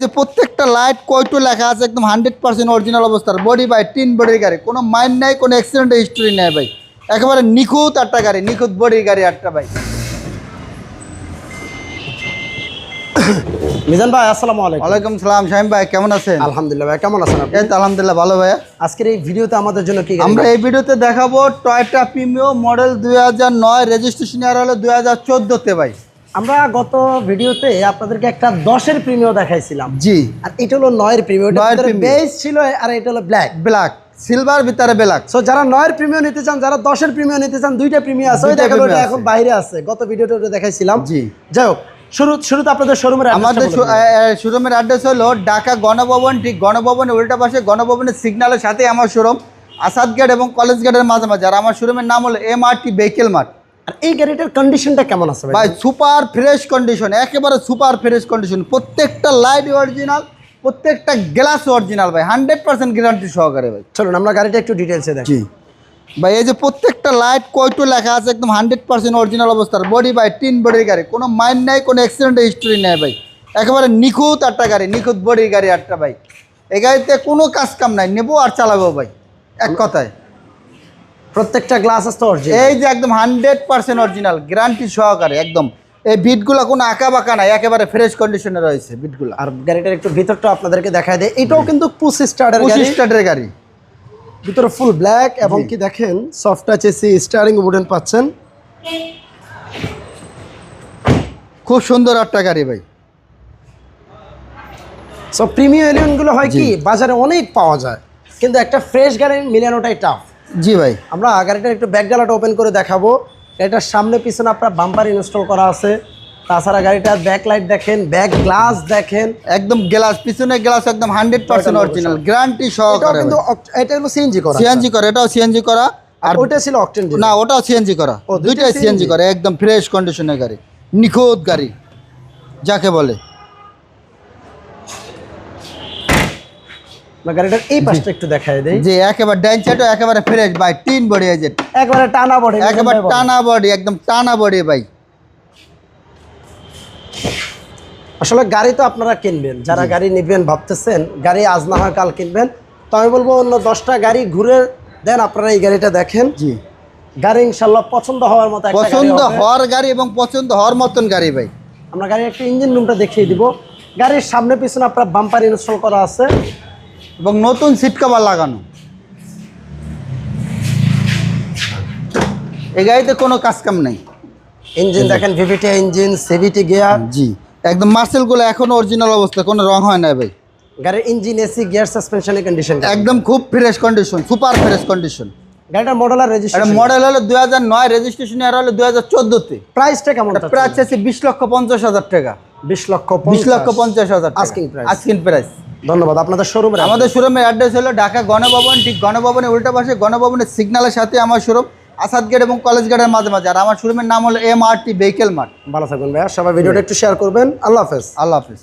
যে প্রত্যেকটা লাইট কয়টো লেখা আছে একদম হান্ড্রেড পার্সেন্ট অরিজিনাল অবস্থার বডি বাই তিন বডির গাড়ি। কোনো মাইন্ড নাই কোনো অ্যাক্সিডেন্টের হিস্টোরি নেই ভাই। একেবারে নিখুঁত আটটা গাড়ি নিখুঁত বডির গাড়ি আটটা ভাই। মিজান ভাই আসসালামু আলাইকুম। ওয়ালাইকুম সালাম শাহিম ভাই কেমন আছেন? আলহামদুলিল্লাহ ভাই কেমন আছেন আপনি? এই তো আলহামদুলিল্লাহ ভালো ভাইয়া আজকের এই ভিডিওতে আমাদের জন্য কি আমরা এই ভিডিওতে দেখাবো টয়টা প্রিমিও মডেল দুই হাজার নয় রেজিস্ট্রেশন ইয়ার হলো দুই হাজার চোদ্দোতে ভাই। আমরা গত ভিডিওতে আপনাদেরকে একটা দশের প্রিমিয় দেখাইছিলাম। জি। আর এটা হলো নয়ের প্রিমিয় বেস ছিল আর এটা হলো ব্ল্যাক ব্ল্যাক সিলভার ভিতরে ব্ল্যাক সো যারা নয়ের প্রিমিয় নিতে চান যারা দশের প্রিমিয় নিতে চান দুইটা প্রিমিয় আছে। ওই দুইটা দেখেন ওটা এখন বাইরে আছে। গত ভিডিওতে ওটা দেখাইছিলাম। জি। যাই হোক শুরু শুরুতে আপনাদের শোরুমের আমাদের শোরুমের অ্যাড্রেস হলো ঢাকা গণভবন। ঠিক গণভবনের উল্টা পাশে গণভবনের সিগন্যালের সাথে আমার শোরুম আসাদ গেট এবং কলেজ গেটের মাঝামাঝি। আর আমার শোরুমের নাম হলো এম আর টি বেকেল মার্ট আর এই গাড়িটার কন্ডিশনটা কেমন আছে ভাই? ভাই সুপার ফ্রেশ কন্ডিশন একেবারে সুপার ফ্রেশ কন্ডিশন প্রত্যেকটা লাইট অরিজিনাল প্রত্যেকটা গ্লাস অরিজিনাল ভাই হান্ড্রেড পার্সেন্ট গ্যারান্টি সহকারে ভাই। চলুন আমরা গাড়িটা একটু ডিটেলসে দেখি। ভাই এই যে প্রত্যেকটা লাইট কয়টো লেখা আছে একদম হান্ড্রেড পার্সেন্ট অরিজিনাল অবস্থার। বডি বাই তিন বডির গাড়ি কোনো মাইন্ড নাই কোনো অ্যাক্সিডেন্টের হিস্টোরি নেই ভাই। একেবারে নিখুঁত আটটা গাড়ি নিখুঁত বডির গাড়ি আটটা ভাই। এই গাড়িতে কোনো কাজ কাম নাই নেব আর চালাবো ভাই এক কথায়। প্রত্যেকটা গ্লাস আছে অরিজিনাল এই যে একদম হান্ড্রেড পার্সেন্ট অরিজিনাল গ্যারান্টি সহকারে একদম। এই বিটগুলো কোনো আঁকা বাঁকা নাই একেবারে ফ্রেশ কন্ডিশনে রয়েছে বিটগুলো আর গাড়িটার একটু ভিতরটা আপনাদেরকে দেখায় দেয় এটাও কিন্তু পুশ স্টার্টার স্টার্টের গাড়ি। ভিতরে ফুল ব্ল্যাক এবং কি দেখেন soft touch AC steering wooden পাচ্ছেন। খুব সুন্দর একটা গাড়ি ভাই। সো প্রিমিয়াম এলিয়নগুলো হয় কি বাজারে অনেক পাওয়া যায়। কিন্তু একটা ফ্রেশ গাড়ি মিলানোটাই টাফ জি ভাই। আমরা গাড়িটার একটু ব্যাক ডালাটা ওপেন করে দেখাবো। গাড়িটার সামনে পিছনে আপনার বাম্পার ইনস্টল করা আছে। তাছাড়া গাড়িটার ব্যাক লাইট দেখেন ব্যাক গ্লাস দেখেন। একদম গ্লাস পিছনে গ্লাস একদম হান্ড্রেড পার্সেন্ট অরিজিনাল গ্যারান্টি সহকারে কিন্তু এটা হলো সিএনজি করা সিএনজি করে এটাও সিএনজি করা। আর ওটা ছিল অকটেন না ওটাও সিএনজি করা। দুইটাই সিএনজি করে একদম ফ্রেশ কন্ডিশনের গাড়ি। নিখুঁত গাড়ি যাকে বলে। গাড়িটার এই পাশটা একটু দেখায় দেই। যে একেবারে ডাইন সাইডও একেবারে ফ্রেশ ভাই তিন বডি এজেট একবারে টানা বডি একেবারে টানা বডি একদম টানা বডি ভাই। আসলে গাড়ি তো আপনারা কিনবেন যারা গাড়ি নেবেন ভাবতেছেন গাড়ি আজ না হয় কাল কিনবেন তো আমি বলব অন্য দশটা গাড়ি ঘুরে দেন আপনারা এই গাড়িটা দেখেন। জি। গাড়ি ইনশাল্লাহ পছন্দ হওয়ার মতো পছন্দ হওয়ার গাড়ি এবং পছন্দ হওয়ার মতন গাড়ি ভাই। আমরা গাড়ির একটা ইঞ্জিন রুমটা দেখিয়ে দিব। গাড়ির সামনে পিছনে আপনার বাম্পার ইনস্টল করা আছে। এবং নতুন সিট কভার লাগানো। এই গাড়িতে কোনো কাজ কাম নেই। ইঞ্জিন দেখেন ভিভিটি ইঞ্জিন সিভিটি গিয়ার জি একদম মার্সেলগুলো এখনও অরিজিনাল অবস্থা কোনো রং হয় না ভাই। গাড়ির ইঞ্জিন এসি গিয়ার সাসপেনশনের কন্ডিশন একদম খুব fresh condition super fresh condition গাড়িটার মডেল আর রেজিস্ট্রেশন মডেল হলো দুই হাজার নয় রেজিস্ট্রেশন ইয়ার হলো দুই হাজার চোদ্দোতে। প্রাইসটা কেমন প্রাইস আছে বিশ লক্ষ পঞ্চাশ হাজার টাকা। বিশ লক্ষ বিশ লক্ষ পঞ্চাশ। হাজার Asking price. আস্কিং প্রাইস ধন্যবাদ আপনাদের শোরুম আমাদের শোরুমের অ্যাড্রেস হলো ঢাকা গণভবন ঠিক গণভবনের উল্টা পাশে গণভবনের সিগন্যালের সাথে আমার শোরুম আসাদ গেট এবং কলেজ গেটের মাঝে মাঝে। আর আমার শোরুমের নাম হলো M R T vehicle mart ভালো থাকবেন ভাইয়া সবাই ভিডিওটা একটু শেয়ার করবেন। আল্লাহ হাফেজ। আল্লাহ হাফিজ।